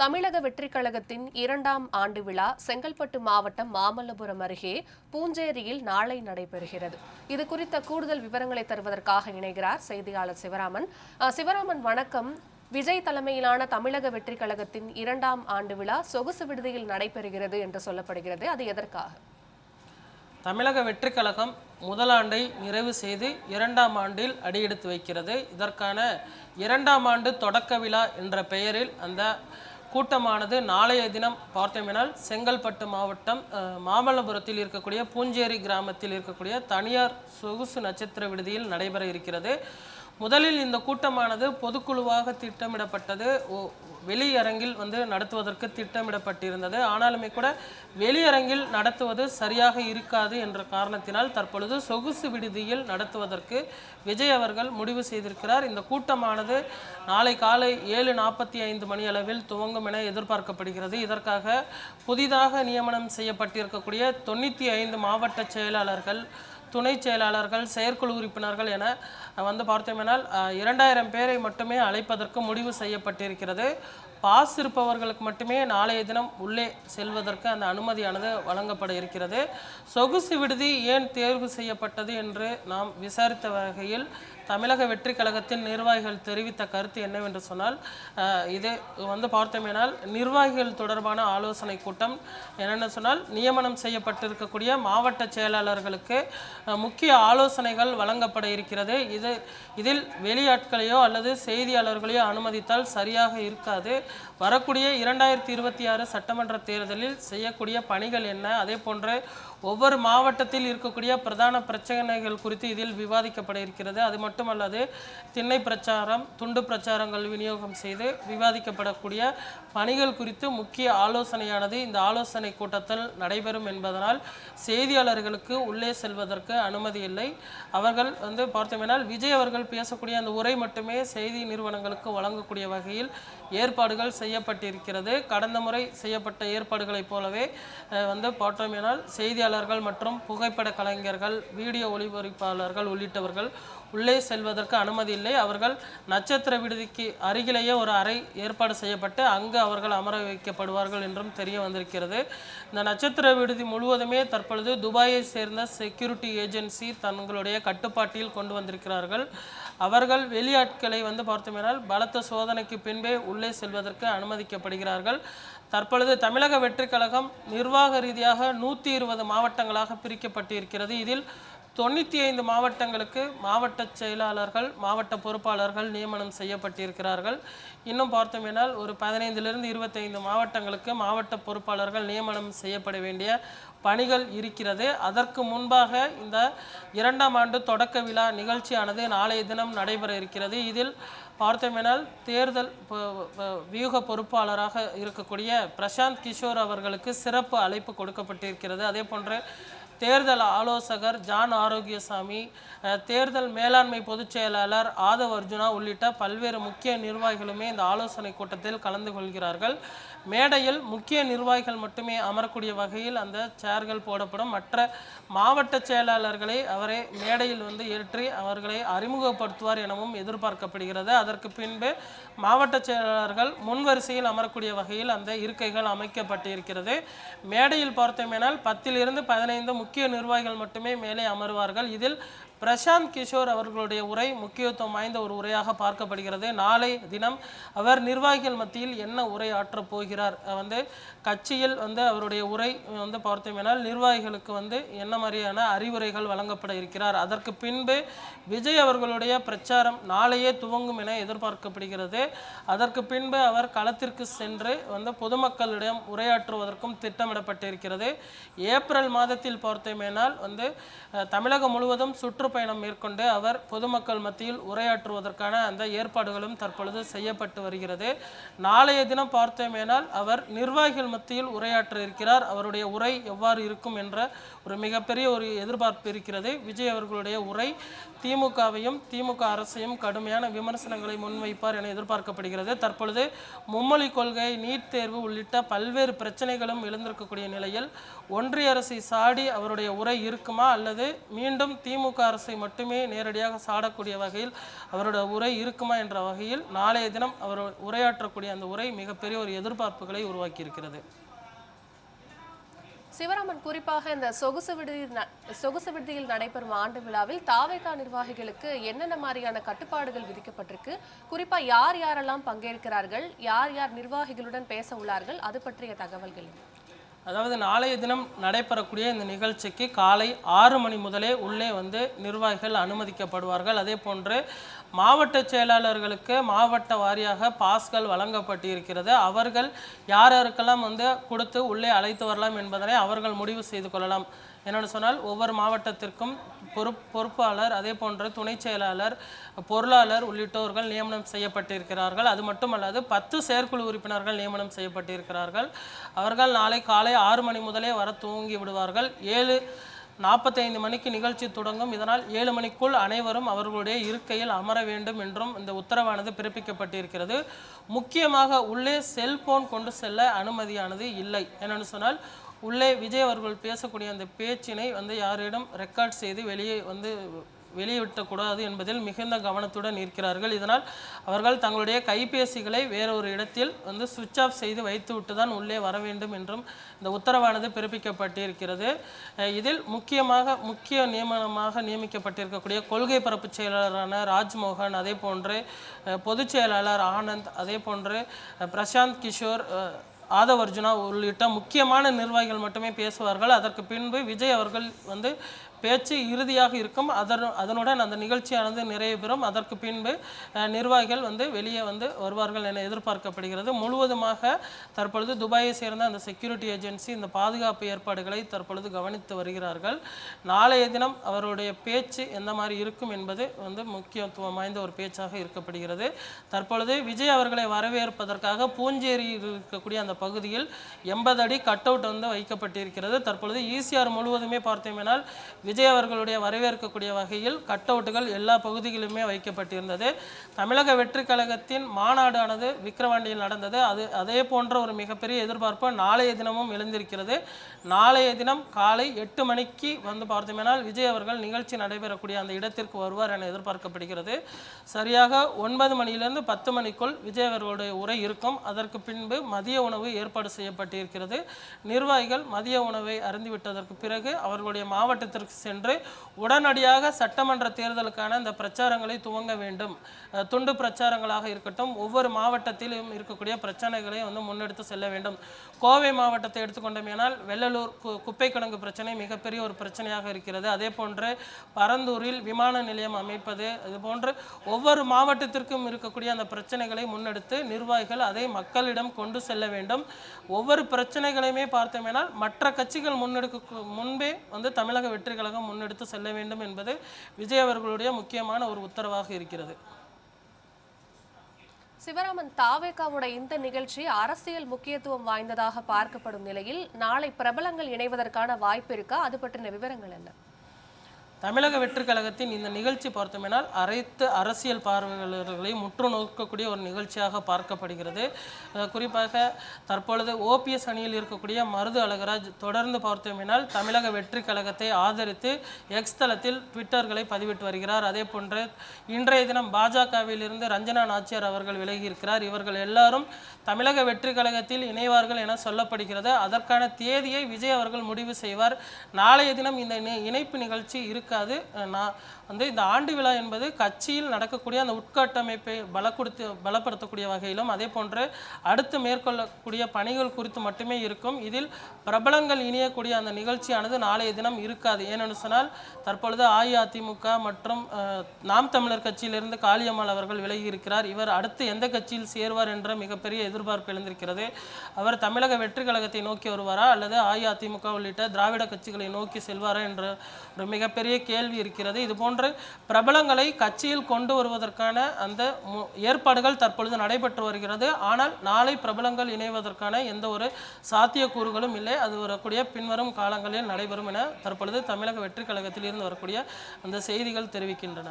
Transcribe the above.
தமிழக வெற்றிக் கழகத்தின் இரண்டாம் ஆண்டு விழா செங்கல்பட்டு மாவட்டம் மாமல்லபுரம் அருகே பூஞ்சேரியில் நாளை நடைபெறுகிறது. இது குறித்த கூடுதல் விவரங்களை தருவதற்காக இணைகிறார் செய்தியாளர் சிவராமன். சிவராமன் வணக்கம். விஜய் தலைமையிலான தமிழக வெற்றிக் கழகத்தின் இரண்டாம் ஆண்டு விழா சொகுசு விடுதியில் நடைபெறுகிறது என்று சொல்லப்படுகிறது. அது எதற்காக? தமிழக வெற்றிக் கழகம் முதலாண்டை நிறைவு செய்து இரண்டாம் ஆண்டில் அடியெடுத்து வைக்கிறது. இதற்கான இரண்டாம் ஆண்டு தொடக்க விழா என்ற பெயரில் அந்த கூட்டமானது நாளைய தினம் பார்த்தோமெனால் செங்கல்பட்டு மாவட்டம் மாமல்லபுரத்தில் இருக்கக்கூடிய பூஞ்சேரி கிராமத்தில் இருக்கக்கூடிய தனியார் சொகுசு நட்சத்திர விடுதியில் நடைபெற இருக்கிறது. முதலில் இந்த கூட்டமானது பொதுக்குழுவாக திட்டமிடப்பட்டது. ஒ- வெளியரங்கில் வந்து நடத்துவதற்கு திட்டமிடப்பட்டிருந்தது. ஆனாலுமே கூட வெளியரங்கில் நடத்துவது சரியாக இருக்காது என்ற காரணத்தினால் தற்பொழுது சொகுசு விடுதியில் நடத்துவதற்கு விஜய் அவர்கள் முடிவு செய்திருக்கிறார். இந்த கூட்டமானது நாளை காலை ஏழு நாற்பத்தி ஐந்து மணி அளவில் துவங்கும் என எதிர்பார்க்கப்படுகிறது. இதற்காக புதிதாக நியமனம் செய்யப்பட்டிருக்கக்கூடிய தொண்ணூற்றி ஐந்து மாவட்ட செயலாளர்கள் துணை செயலாளர்கள் செயற்குழு உறுப்பினர்கள் என வந்து பார்த்தோமேனால் இரண்டாயிரம் பேரை மட்டுமே அழைப்பதற்கு முடிவு செய்யப்பட்டிருக்கிறது. பாஸ் இருப்பவர்களுக்கு மட்டுமே நாளைய தினம் உள்ளே செல்வதற்கு அந்த அனுமதியானது வழங்கப்பட இருக்கிறது. சொகுசு விடுதி ஏன் தேர்வு செய்யப்பட்டது என்று நாம் விசாரித்த வகையில் தமிழக வெற்றி கழகத்தின் நிர்வாகிகள் தெரிவித்த கருத்து என்னவென்று சொன்னால் இது வந்து பார்த்தோமேனால் நிர்வாகிகள் தொடர்பான ஆலோசனை கூட்டம். என்னென்னு சொன்னால் நியமனம் செய்யப்பட்டிருக்கக்கூடிய மாவட்ட செயலாளர்களுக்கு முக்கிய ஆலோசனைகள் வழங்கப்பட இருக்கிறது. இது இதில் வெளியாட்களையோ அல்லது செய்தியாளர்களையோ அனுமதித்தால் சரியாக இருக்காது. வரக்கூடிய இரண்டாயிரத்தி இருபத்தி ஆறு சட்டமன்ற தேர்தலில் செய்யக்கூடிய பணிகள் என்ன? அதே போன்று ஒவ்வொரு மாவட்டத்தில் இருக்கக்கூடிய பிரதான பிரச்சனைகள் குறித்து இதில் விவாதிக்கப்பட இருக்கிறது. அது மட்டுமல்லாது திண்ணை பிரச்சாரம் துண்டு பிரச்சாரங்கள் விநியோகம் செய்து விவாதிக்கப்படக்கூடிய பணிகள் குறித்து முக்கிய ஆலோசனையானது இந்த ஆலோசனை கூட்டத்தில் நடைபெறும் என்பதனால் செய்தியாளர்களுக்கு உள்ளே செல்வதற்கு அனுமதி இல்லை. அவர்கள் வந்து பார்த்தோமேனால் விஜய் அவர்கள் பேசக்கூடிய அந்த உரை மட்டுமே செய்தி நிறுவனங்களுக்கு வழங்கக்கூடிய வகையில் ஏற்பாடுகள் செய்யப்பட்டிருக்கிறது. கடந்த முறை செய்யப்பட்ட ஏற்பாடுகளைப் போலவே வந்து போற்றமையினால் செய்தியாளர்கள் மற்றும் புகைப்பட கலைஞர்கள் வீடியோ ஒளிபரப்பாளர்கள் உள்ளிட்டவர்கள் உள்ளே செல்வதற்கு அனுமதி இல்லை. அவர்கள் நட்சத்திர விடுதிக்கு அருகிலேயே ஒரு அறை ஏற்பாடு செய்யப்பட்டு அங்கு அவர்கள் அமர வைக்கப்படுவார்கள் என்றும் தெரிய வந்திருக்கிறது. இந்த நட்சத்திர விடுதி முழுவதுமே தற்பொழுது துபாயை சேர்ந்த செக்யூரிட்டி ஏஜென்சி தங்களுடைய கட்டுப்பாட்டில் கொண்டு வந்திருக்கிறார்கள். அவர்கள் வெளியாட்களை வந்து பார்த்தோமேனால் பலத்த சோதனைக்கு பின்பே உள்ளே செல்வதற்கு அனுமதிக்கப்படுகிறார்கள். தற்பொழுது தமிழக வெற்றிக் கழகம் நிர்வாக ரீதியாக நூற்றி இருபது மாவட்டங்களாக பிரிக்கப்பட்டிருக்கிறது. இதில் தொண்ணூற்றி ஐந்து மாவட்டங்களுக்கு மாவட்ட செயலாளர்கள் மாவட்ட பொறுப்பாளர்கள் நியமனம் செய்யப்பட்டிருக்கிறார்கள். இன்னும் பார்த்தோமேனால் ஒரு பதினைந்திலிருந்து இருபத்தைந்து மாவட்டங்களுக்கு மாவட்ட பொறுப்பாளர்கள் நியமனம் செய்யப்பட வேண்டிய பணிகள் இருக்கிறது. அதற்கு முன்பாக இந்த இரண்டாம் ஆண்டு தொடக்க விழா நிகழ்ச்சியானது நாளைய தினம் நடைபெற இருக்கிறது. இதில் பார்த்தோமேனால் தேர்தல் வியூக பொறுப்பாளராக இருக்கக்கூடிய பிரசாந்த் கிஷோர் அவர்களுக்கு சிறப்பு அழைப்பு கொடுக்கப்பட்டிருக்கிறது. அதே போன்று தேர்தல் ஆலோசகர் ஜான் ஆரோக்கியசாமி தேர்தல் மேலாண்மை பொதுச் செயலாளர் ஆதவ் அர்ஜுனா உள்ளிட்ட பல்வேறு முக்கிய நிர்வாகிகளுமே இந்த ஆலோசனை கூட்டத்தில் கலந்து கொள்கிறார்கள். மேடையில் முக்கிய நிர்வாகிகள் மட்டுமே அமரக்கூடிய வகையில் அந்த சேர்கள் போடப்படும். மற்ற மாவட்ட செயலாளர்களை அவரை மேடையில் வந்து ஏற்றி அவர்களை அறிமுகப்படுத்துவார் எனவும் எதிர்பார்க்கப்படுகிறது. அதற்கு பின்பு மாவட்ட செயலாளர்கள் முன்வரிசையில் அமரக்கூடிய வகையில் அந்த இருக்கைகள் அமைக்கப்பட்டிருக்கிறது. மேடையில் பார்த்தோமேனால் பத்திலிருந்து பதினைந்து முக்கிய நிர்வாகிகள் மட்டுமே மேலே அமருவார்கள். இதில் பிரசாந்த் கிஷோர் அவர்களுடைய உரை முக்கியத்துவம் வாய்ந்த ஒரு உரையாக பார்க்கப்படுகிறது. நாளை தினம் அவர் நிர்வாகிகள் மத்தியில் என்ன உரை ஆற்றப் போகிறார்? வந்து கட்சியில் வந்து அவருடைய உரை வந்து பார்த்தோமேனால் நிர்வாகிகளுக்கு வந்து என்ன மாதிரியான அறிவுரைகள் வழங்கப்பட இருக்கிறார்? அதற்கு பின்பு விஜய் அவர்களுடைய பிரச்சாரம் நாளையே துவங்கும் என எதிர்பார்க்கப்படுகிறது. அதற்கு பின்பு அவர் களத்திற்கு சென்று வந்து பொதுமக்களிடம் உரையாற்றுவதற்கும் திட்டமிடப்பட்டிருக்கிறது. ஏப்ரல் மாதத்தில் பார்த்தோமேனால் வந்து தமிழகம் முழுவதும் சுற்று சுற்றுப்பயணம் மேற்கொண்டு அவர் பொதுமக்கள் மத்தியில் உரையாற்றுவதற்கான அந்த ஏற்பாடுகளும் தற்பொழுது செய்யப்பட்டு வருகிறது. நாளைய தினம் பார்த்தோமேனால் அவர் நிர்வாகிகள் மத்தியில் உரையாற்ற இருக்கிறார். அவருடைய உரை எவ்வாறு இருக்கும் என்ற ஒரு மிகப்பெரிய ஒரு எதிர்பார்ப்பு இருக்கிறது. விஜய் அவர்களுடைய உரை திமுகவையும் திமுக அரசையும் கடுமையான விமர்சனங்களை முன்வைப்பார் என எதிர்பார்க்கப்படுகிறது. தற்பொழுது மும்மொழி கொள்கை நீட் தேர்வு உள்ளிட்ட பல்வேறு பிரச்சனைகளும் எழுந்திருக்கக்கூடிய நிலையில் ஒன்றிய அரசை சாடி அவருடைய உரை இருக்குமா அல்லது மீண்டும் திமுக அரசை மட்டுமே நேரடியாக சாடக்கூடிய வகையில் அவரோட உரை இருக்குமா என்ற வகையில் நாளைய தினம் அவர் உரையாற்றக்கூடிய அந்த உரை மிகப்பெரிய ஒரு எதிர்பார்ப்புகளை உருவாக்கி இருக்கிறது சிவராமன் குறிப்பாக இந்த சொகுசு விடுதியில் சொகுசு விடுதியில் நடைபெறும் ஆண்டு விழாவில் தாவேகா நிர்வாகிகளுக்கு என்னென்ன மாதிரியான கட்டுப்பாடுகள் விதிக்கப்பட்டிருக்கு? குறிப்பா யார் யாரெல்லாம் பங்கேற்கிறார்கள்? யார் யார் நிர்வாகிகளுடன் பேச உள்ளார்கள்? அது பற்றிய தகவல்கள் அதாவது நாளைய தினம் நடைபெறக்கூடிய இந்த நிகழ்ச்சிக்கு காலை ஆறு மணி முதலே உள்ளே வந்து நிர்வாகிகள் அனுமதிக்கப்படுவார்கள். அதே போன்று மாவட்ட செயலாளர்களுக்கு மாவட்ட வாரியாக பாஸ்கள் வழங்கப்பட்டிருக்கிறது. அவர்கள் யார் யாருக்கெல்லாம் வந்து கொடுத்து உள்ளே அழைத்து வரலாம் என்பதனை அவர்கள் முடிவு செய்து கொள்ளலாம். என்னென்னு சொன்னால் ஒவ்வொரு மாவட்டத்திற்கும் பொறுப் பொறுப்பாளர் அதே போன்று துணை செயலாளர் பொருளாளர் உள்ளிட்டோர்கள் நியமனம் செய்யப்பட்டிருக்கிறார்கள். அது மட்டுமல்லாது பத்து செயற்குழு உறுப்பினர்கள் நியமனம் செய்யப்பட்டிருக்கிறார்கள். அவர்கள் நாளை காலை ஆறு மணி முதலே வர துவங்கி விடுவார்கள். ஏழு நாற்பத்தைந்து மணிக்கு நிகழ்ச்சி தொடங்கும். இதனால் ஏழு மணிக்குள் அனைவரும் அவர்களுடைய இருக்கையில் அமர வேண்டும் என்றும் இந்த உத்தரவானது பிறப்பிக்கப்பட்டிருக்கிறது. முக்கியமாக உள்ளே செல்போன் கொண்டு செல்ல அனுமதியானது இல்லை. என்னென்னு சொன்னால் உள்ளே விஜய் அவர்கள் பேசக்கூடிய அந்த பேச்சினை வந்து யாரிடம் ரெக்கார்ட் செய்து வெளியே வந்து வெளியிட்டக்கூடாது என்பதில் மிகுந்த கவனத்துடன் இருக்கிறார்கள். இதனால் அவர்கள் தங்களுடைய கைபேசிகளை வேறொரு இடத்தில் வந்து சுவிட்ச் ஆஃப் செய்து வைத்துவிட்டு தான் உள்ளே வர வேண்டும் என்றும் இந்த உத்தரவானது பிறப்பிக்கப்பட்டிருக்கிறது. இதில் முக்கியமாக முக்கிய நியமனமாக நியமிக்கப்பட்டிருக்கக்கூடிய கொள்கை பரப்பு செயலாளரான ராஜ்மோகன் அதே போன்று பொதுச் செயலாளர் ஆனந்த் அதே போன்று பிரசாந்த் கிஷோர் ஆதவ் அர்ஜுனா உள்ளிட்ட முக்கியமான நிர்வாகிகள் மட்டுமே பேசுவார்கள். அதற்கு பின்பு விஜய் அவர்கள் வந்து பேச்சு இறுதியாக இருக்கும். அதன் அதனுடன் அந்த நிகழ்ச்சியானது நிறைவு பெறும். அதற்கு பின்பு நிர்வாகிகள் வந்து வெளியே வந்து வருவார்கள் என எதிர்பார்க்கப்படுகிறது. முழுவதுமாக தற்பொழுது துபாயை சேர்ந்த அந்த செக்யூரிட்டி ஏஜென்சி இந்த பாதுகாப்பு ஏற்பாடுகளை தற்பொழுது கவனித்து வருகிறார்கள். நாளைய தினம் அவருடைய பேச்சு எந்த மாதிரி இருக்கும் என்பது வந்து முக்கியத்துவம் வாய்ந்த ஒரு பேச்சாக இருக்கப்படுகிறது. தற்பொழுது விஜய் அவர்களை வரவேற்பதற்காக பூஞ்சேரியில் இருக்கக்கூடிய அந்த பகுதியில் எண்பது அடி கட் அவுட் வந்து வைக்கப்பட்டிருக்கிறது. தற்பொழுது ஈசிஆர் முழுவதுமே பார்த்தோமேனால் விஜய் அவர்களுடைய வரவேற்கக்கூடிய வகையில் கட் அவுட்டுகள் எல்லா பகுதிகளிலுமே வைக்கப்பட்டிருந்தது. தமிழக வெற்றி கழகத்தின் மாநாடானது விக்கிரவாண்டியில் நடந்தது. அது அதே போன்ற ஒரு மிகப்பெரிய எதிர்பார்ப்பு நாளைய தினமும் எழுந்திருக்கிறது. நாளைய தினம் காலை எட்டு மணிக்கு வந்து பார்த்தோமேனால் விஜய் அவர்கள் நிகழ்ச்சி நடைபெறக்கூடிய அந்த இடத்திற்கு வருவார் என எதிர்பார்க்கப்படுகிறது. சரியாக ஒன்பது மணியிலிருந்து பத்து மணிக்குள் விஜய் அவர்களுடைய உரை இருக்கும். அதற்கு பின்பு மதிய உணவு ஏற்பாடு செய்யப்பட்டிருக்கிறது. நிர்வாகிகள் மதிய உணவை அருந்திவிட்டதற்கு பிறகு அவர்களுடைய மாவட்டத்திற்கு சென்று உடனடியாக சட்டமன்ற தேர்தலுக்கான இந்த பிரச்சாரங்களை துவங்க வேண்டும். துண்டு பிரச்சாரங்களாக இருக்கட்டும் ஒவ்வொரு மாவட்டத்திலும் இருக்கக்கூடிய பிரச்சனைகளை வந்து முன்னெடுத்து செல்ல வேண்டும். கோவை மாவட்டத்தை எடுத்துக்கொண்டோமேனால் வெள்ளலூர் கு- குப்பை கிடங்கு பிரச்சனை மிகப்பெரிய ஒரு பிரச்சனையாக இருக்கிறது. அதே போன்று பரந்தூரில் விமான நிலையம் அமைப்பது இது போன்று ஒவ்வொரு மாவட்டத்திற்கும் இருக்கக்கூடிய அந்த பிரச்சனைகளை முன்னெடுத்து நிர்வாகிகள் அதை மக்களிடம் கொண்டு செல்ல வேண்டும். ஒவ்வொரு பிரச்சனைகளையுமே பார்த்தோமேனால் மற்ற கட்சிகள் முன்னெடுக்க முன்பே வந்து தமிழக வெற்றிகள் கழகம் முன்னெடுத்து செல்ல வேண்டும் என்பது விஜய் அவர்களுடைய முக்கியமான ஒரு உத்தரவாக இருக்கிறது. சிவராமன் தாவேகாவோட இந்த நிகழ்ச்சி அரசியல் முக்கியத்துவம் வாய்ந்ததாக பார்க்கப்படும் நிலையில் நாளை பிரபலங்கள் இணைவதற்கான வாய்ப்பு இருக்கா? அது பற்றின விவரங்கள் என்ன? தமிழக வெற்றி கழகத்தின் இந்த நிகழ்ச்சி பார்த்தோமேனால் அனைத்து அரசியல் பார்வையாளர்களையும் முற்று நோக்கக்கூடிய ஒரு நிகழ்ச்சியாக பார்க்கப்படுகிறது. குறிப்பாக தற்பொழுது ஓபிஎஸ் அணியில் இருக்கக்கூடிய மருது அழகராஜ் தொடர்ந்து பார்த்தோமேனால் தமிழக வெற்றி கழகத்தை ஆதரித்து எக்ஸ் தளத்தில் ட்விட்டர்களை பதிவிட்டு வருகிறார். அதே போன்று இன்றைய தினம் பாஜகவிலிருந்து ரஞ்சனா நாச்சியார் அவர்கள் விலகியிருக்கிறார். இவர்கள் எல்லாரும் தமிழக வெற்றி கழகத்தில் இணைவார்கள் என சொல்லப்படுகிறது. அதற்கான தேதியை விஜய் அவர்கள் முடிவு செய்வார். நாளைய தினம் இந்த இணை- இணைப்பு நிகழ்ச்சி இருக்க இருக்காது. நான் வந்து இந்த ஆண்டு விழா என்பது கட்சியில் நடக்கக்கூடிய அந்த உட்கட்டமைப்பை பலப்படுத்து பலப்படுத்தக்கூடிய வகையிலும் அதே போன்று அடுத்து மேற்கொள்ளக்கூடிய பணிகள் குறித்து மட்டுமே இருக்கும். இதில் பிரபலங்கள் இணையக்கூடிய அந்த நிகழ்ச்சியானது நாளைய தினம் இருக்காது. ஏனென்னு சொன்னால் தற்பொழுது அஇஅதிமுக மற்றும் நாம் தமிழர் கட்சியிலிருந்து காளியம்மாள் அவர்கள் விலகி இருக்கிறார். இவர் அடுத்து எந்த கட்சியில் சேர்வார் என்ற மிகப்பெரிய எதிர்பார்ப்பு எழுந்திருக்கிறது. அவர் தமிழக வெற்றி கழகத்தை நோக்கி வருவாரா அல்லது அஇஅதிமுக உள்ளிட்ட திராவிட கட்சிகளை நோக்கி செல்வாரா என்ற ஒரு மிகப்பெரிய கேள்வி இருக்கிறது. இது போன்ற பிரபலங்களை கட்சியில் கொண்டு வருவதற்கான அந்த ஏற்பாடுகள் தற்பொழுது நடைபெற்று வருகிறது. ஆனால் நாளை பிரபலங்கள் இணைவதற்கான எந்த ஒரு சாத்தியக்கூறுகளும் இல்லை. அது வரக்கூடிய பின்வரும் காலங்களில் நடைபெறும் என தற்பொழுது தமிழக வெற்றி கழகத்தில் இருந்து வரக்கூடிய அந்த செய்திகள் தெரிவிக்கின்றன.